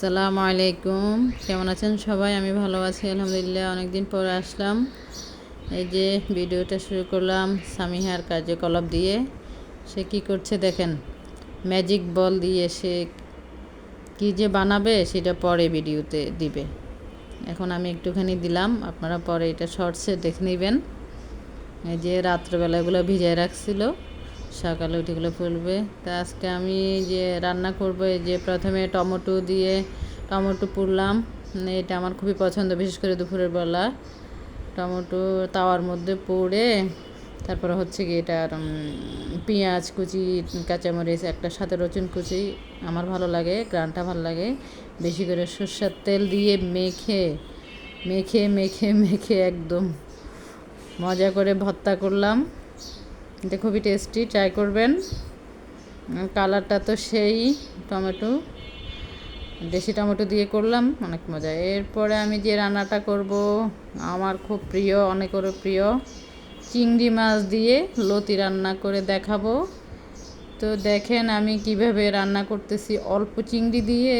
আসসালামু আলাইকুম। কেমন আছেন সবাই? আমি ভালো আছি, আলহামদুলিল্লাহ। অনেকদিন পর আসলাম। এই যে ভিডিওটা শুরু করলাম সামিহার কার্যকলাপ দিয়ে। সে কি করছে দেখেন ম্যাজিক বল দিয়ে সে কি যে বানাবে সেটা পরে ভিডিওতে দিবে। এখন আমি একটুখানি দিলাম, আপনারা পরে এটা শর্টসে দেখে নেবেন। এই যে রাত্রেবেলাগুলো ভিজায় রাখছিল। সকালে উঠেগুলো ফুলবে। তা আজকে আমি যে রান্না করব যে প্রথমে টমেটো দিয়ে টমেটো পুড়লাম এটা আমার খুবই পছন্দ, বিশেষ করে দুপুরের বেলা। টমেটো তাওয়ার মধ্যে পুড়ে, তারপরে হচ্ছে কি এটা পেঁয়াজ কুচি, কাঁচামরিচ, একটা সাথে রচুন কুচি, আমার ভালো লাগে, গ্রানটা ভালো লাগে। বেশি করে সর্ষের তেল দিয়ে মেখে মেখে মেখে মেখে একদম মজা করে ভর্তা করলাম। এটা খুবই টেস্টি ট্রাই করবেন। কালারটা তো সেই, টমেটো। দেশি টমেটো দিয়ে করলাম, অনেক মজা। এরপরে আমি যে রান্নাটা করব, আমার খুব প্রিয়, অনেকেরও প্রিয়, চিংড়ি মাছ দিয়ে লতি রান্না করে দেখাবো। তো দেখেন আমি কীভাবে রান্না করতেছি, অল্প চিংড়ি দিয়ে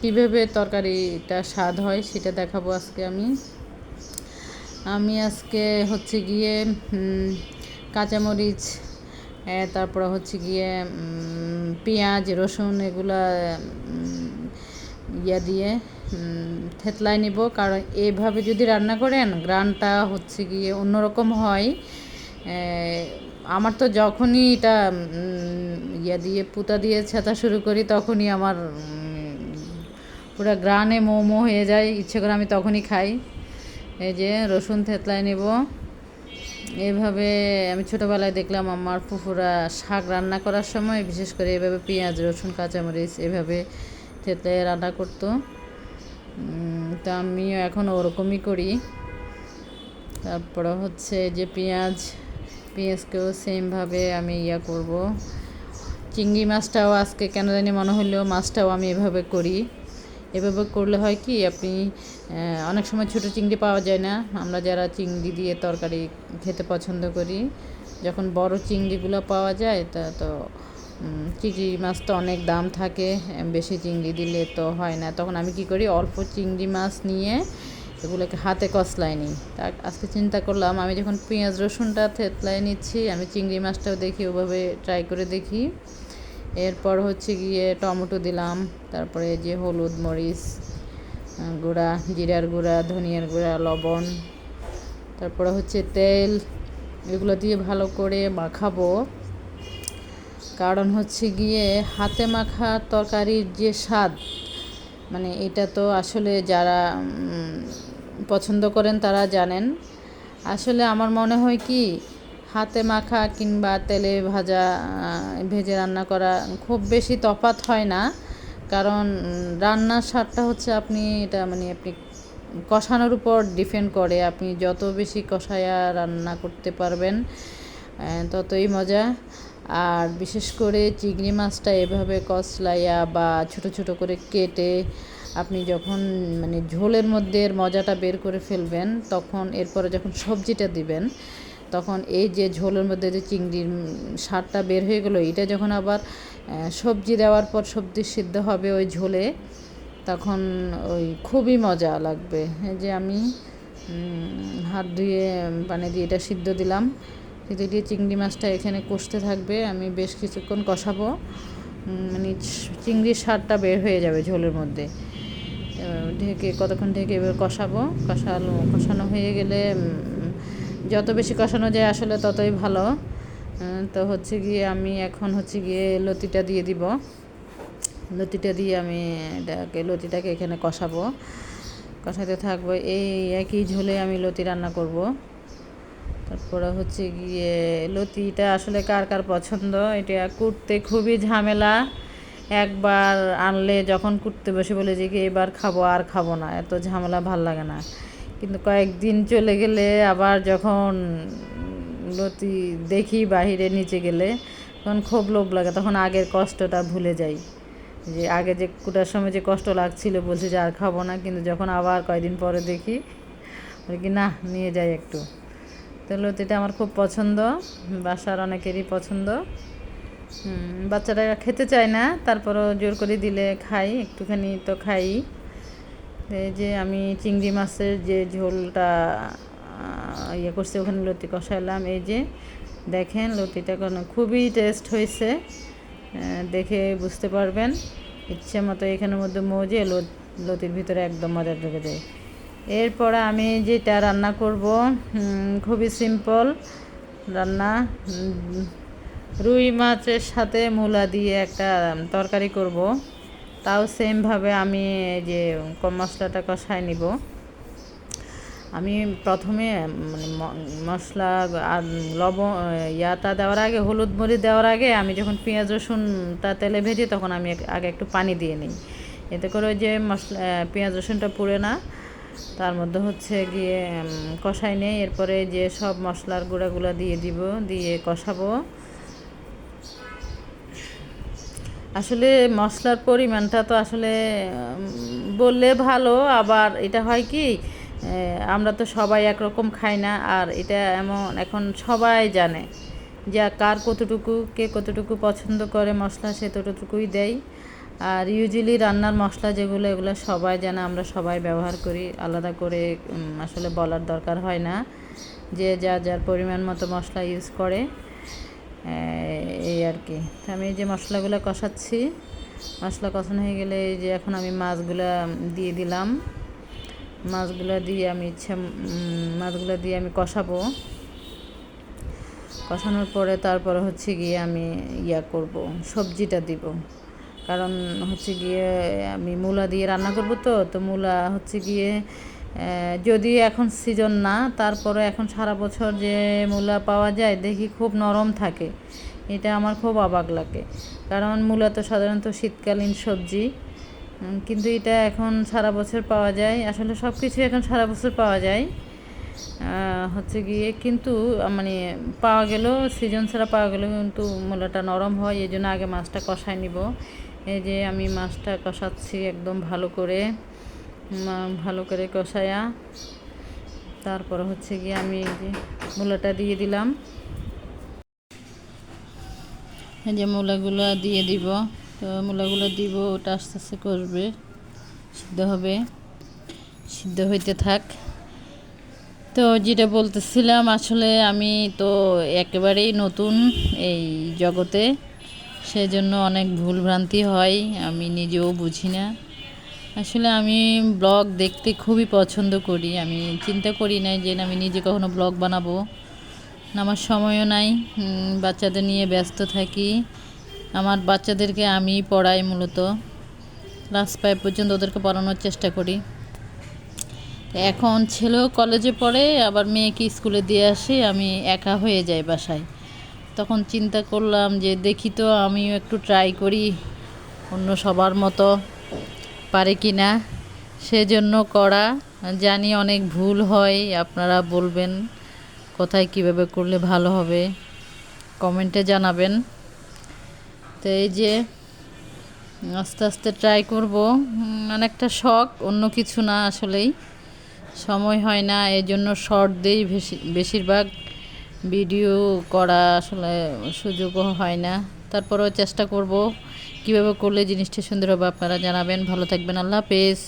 কীভাবে তরকারিটা স্বাদ হয় সেটা দেখাবো আজকে আমি। আমি আজকে হচ্ছে গিয়ে কাঁচামরিচ তারপরে হচ্ছে গিয়ে পেঁয়াজ, রসুন এগুলা ইয়া দিয়ে থেতলায় নিব। কারণ এভাবে যদি রান্না করেন, গ্রানটা হচ্ছে গিয়ে অন্যরকম হয়। আমার তো যখনই এটা ইয়া দিয়ে, পুতা দিয়ে ছেঁচা শুরু করি, তখনই আমার পুরো গ্রানে মোমো হয়ে যায়। ইচ্ছে করে আমি তখনই খাই। এই যে, রসুন থেতলায় নেব। এভাবে আমি ছোটোবেলায় দেখলাম আমার ফুফুরা শাক রান্না করার সময়, বিশেষ করে এভাবে পেঁয়াজ, রসুন, কাঁচামরিচ এভাবে থেতলে রান্না করতো। তা আমিও এখন ওরকমই করি। তারপরে হচ্ছে যে পেঁয়াজ, পেঁয়াজকেও সেমভাবে আমি ইয়া করব। চিংড়ি মাছটাও আজকে কেন জানি মনে হলেও মাছটাও আমি এভাবে করি। এভাবে করলে হয় কি, আপনি অনেক সময় ছোটো চিংড়ি পাওয়া যায় না। আমরা যারা চিংড়ি দিয়ে তরকারি খেতে পছন্দ করি, যখন বড় চিংড়িগুলো পাওয়া যায়, তা তো চিংড়ি মাছ তো অনেক দাম থাকে, বেশি চিংড়ি দিলে তো হয় না। তখন আমি কি করি, অল্প চিংড়ি মাছ নিয়ে এগুলোকে হাতে কসলাই নিই। তা আজকে চিন্তা করলাম, আমি যখন পেঁয়াজ রসুনটা থেতলাই নিচ্ছি, আমি চিংড়ি মাছটাও দেখি, ওভাবে ট্রাই করে দেখি। এরপর হচ্ছে গিয়ে টমেটো দিলাম, তারপরে যে হলুদ মরিচ গুঁড়া, জিরার গুঁড়া, ধনিয়ার গুঁড়া, লবণ, তারপরে হচ্ছে তেল, এগুলো দিয়ে ভালো করে মাখাবো। কারণ হচ্ছে গিয়ে হাতে মাখা তরকারির যে স্বাদ মানে এটা তো আসলে যারা পছন্দ করেন তারা জানেন। আসলে আমার মনে হয় কি হাতে মাখা কিংবা তেলে ভাজা ভেজে রান্না করা খুব বেশি তফাত হয় না। কারণ রান্নার স্বাদটা হচ্ছে আপনি এটা মানে আপনি কষানোর উপর ডিপেন্ড করে। আপনি যত বেশি কষায়া রান্না করতে পারবেন ততই মজা। আর বিশেষ করে চিংড়ি মাছটা এভাবে কসলাইয়া বা ছোট ছোট করে কেটে আপনি যখন মানে ঝোলের মধ্যে মজাটা বের করে ফেলবেন, তখন এরপরে যখন সবজিটা দিবেন তখন এই যে ঝোলের মধ্যে যে চিংড়ির সারটা বের হয়ে গেলো, এটা যখন আবার সবজি দেওয়ার পর সবজি সিদ্ধ হবে ওই ঝোলে, তখন ওই খুবই মজা লাগবে। যে আমি হাত ধুয়ে, পানি দিয়ে এটা সিদ্ধ দিলাম। সিদ্ধ দিয়ে চিংড়ি মাছটা এখানে কষতে থাকবে। আমি বেশ কিছুক্ষণ কষাবো। মানে চিংড়ির স্বাদটা বের হয়ে যাবে ঝোলের মধ্যে। ঢেকে, কতক্ষণ ঢেকে এবার কষাবো। কষালো, কষানো হয়ে গেলে যত বেশি কষানো যায় আসলে ততই ভালো। তো হচ্ছে গিয়ে আমি এখন হচ্ছে গিয়ে লতিটা দিয়ে দিব। লতিটা দিয়ে আমি এটাকে, লতিটাকে এখানে কষাবো। কষাতে থাকব, এই একই ঝোলে আমি লতি রান্না করব। তারপরে হচ্ছে গিয়ে লতিটা আসলে কার কার পছন্দ? এটা কুটতে খুবই ঝামেলা। একবার আনলে যখন কুটতে বসে বলে যে, এবার খাব, আর খাব না। এত ঝামেলা ভালো লাগে না। কিন্তু কয়েকদিন চলে গেলে আবার যখন লতি দেখি বাহিরে নিচে গেলে, তখন খুব লোভ লাগে, তখন আগের কষ্টটা ভুলে যাই। যে আগে যে কুটার সময় যে কষ্ট লাগছিল বলছি যে আর খাব না, কিন্তু যখন আবার কয়দিন পরে দেখি কি না, নিয়ে যাই একটু। তো লতিটা আমার খুব পছন্দ, বাসার অনেকেরই পছন্দ। বাচ্চারা খেতে চায় না, তারপরও জোর করে দিলে খাই, একটুখানি তো খাই এই যে আমি চিংড়ি মাছের যে ঝোলটা ইয়ে করছি, ওখানে লতি কষাইলাম। এই যে দেখেন লতিটা কোনো খুবই টেস্ট হয়েছে। দেখে বুঝতে পারবেন। ইচ্ছে মতো এখানের মধ্যে মজে লত- লতির ভিতরে একদম মজা ঢুকে যায়। এরপরে আমি যেটা রান্না করব খুবই সিম্পল রান্না। রুই মাছের সাথে মূলা দিয়ে একটা তরকারি করব। তাও সেমভাবে আমি যে কম মশলাটা কষায় নিব। আমি প্রথমে মানে মশলা আর লবণ ইয়াটা দেওয়ার আগে, হলুদ মরিচ দেওয়ার আগে আমি যখন পেঁয়াজ, রসুনটা তেলে ভেজে তখন আমি আগে একটু পানি দিয়ে নিই। এতে করে যে মশলা পেঁয়াজ, রসুনটা পুড়ে না। তার মধ্যে হচ্ছে গিয়ে কষাই নেই এরপরে যে সব মশলার গুঁড়াগুলো দিয়ে দিব, দিয়ে কষাবো। আসলে মশলার পরিমাণটা তো আসলে বললে ভালো, আবার এটা হয় কি আমরা তো সবাই একরকম খাই না, আর এটা এমন এখন সবাই জানে যে কার কতটুকু, কে কতটুকু পছন্দ করে মশলা, সে ততটুকুই দেয়। আর ইউজুয়ালি রান্নার মশলা যেগুলো, এগুলো সবাই জানে, আমরা সবাই ব্যবহার করি, আলাদা করে আসলে বলার দরকার হয় না যে যা, যার পরিমাণ মতো মশলা ইউজ করে। এই আর কি। আমি যে মশলাগুলো কষাচ্ছি, মশলা কষানো হয়ে গেলে এই যে এখন আমি মাছগুলো দিয়ে দিলাম। মাছগুলো দিয়ে আমি ইচ্ছা মাছগুলো দিয়ে আমি কষাবো। কষানোর পরে তারপরে হচ্ছে গিয়ে আমি ইয়া করব, সবজিটা দিব। কারণ হচ্ছে গিয়ে আমি মূলা দিয়ে রান্না করব তো তো মূলা হচ্ছে গিয়ে আহ, যদি এখন সিজন না তারপরে এখন সারা বছর যে মূলা পাওয়া যায় দেখি খুব নরম থাকে। এটা আমার খুব অবাক লাগে। কারণ মূলা তো সাধারণত শীতকালীন সবজি। কিন্তু এটা এখন সারা বছর পাওয়া যায়। আসলে সব কিছু এখন সারা বছর পাওয়া যায়। হচ্ছে গিয়ে কিন্তু মানে পাওয়া গেলেও সিজন ছাড়া পাওয়া গেলেও কিন্তু মূলাটা নরম হয়। এই জন্য আগে মাছটা কষায় নিব। এই যে আমি মাছটা কষাচ্ছি একদম ভালো করে। ভালো করে কষায়া, তারপর হচ্ছে গিয়ে আমি এই যে মূলাটা দিয়ে দিলাম। এই যে মূলাগুলো দিয়ে দিব, তো মূলাগুলো দিব, ওটা আস্তে আস্তে করবে সিদ্ধ হবে, সিদ্ধ হইতে থাক। তো যেটা বলতেছিলাম, আসলে আমি তো একেবারেই নতুন এই জগতে, সেজন্য অনেক ভুলভ্রান্তি হয়, আমি নিজেও বুঝি না। আসলে আমি ব্লগ দেখতে খুবই পছন্দ করি। আমি চিন্তা করি না যে আমি নিজে কখনো ব্লগ বানাবো। আমার সময়ও নাই বাচ্চাদের নিয়ে ব্যস্ত থাকি। আমার বাচ্চাদেরকে আমি পড়াই মূলত। ক্লাস ফাইভ পর্যন্ত ওদেরকে পড়ানোর চেষ্টা করি। এখন ছেলেও কলেজে পড়ে, আবার মেয়েকে স্কুলে দিয়ে আসি, আমি একা হয়ে যাই বাসায়। তখন চিন্তা করলাম যে দেখি তো আমিও একটু ট্রাই করি অন্য সবার মতো। পারে কি না, সেজন্য করা। জানি অনেক ভুল হয়, আপনারা বলবেন কোথায় কীভাবে করলে ভালো হবে। কমেন্টে জানাবেন। তো এই যে আস্তে আস্তে ট্রাই করব। অনেকটা শখ, অন্য কিছু না আসলেই। সময় হয় না এই জন্য শর্ট বেশি, বেশিরভাগ। ভিডিও করা আসলে সুযোগও হয় না। তারপরেও চেষ্টা করব কীভাবে করলে জিনিসটা সুন্দর হবে আপনারা জানাবেন। ভালো থাকবেন আল্লাহ হাফেজ।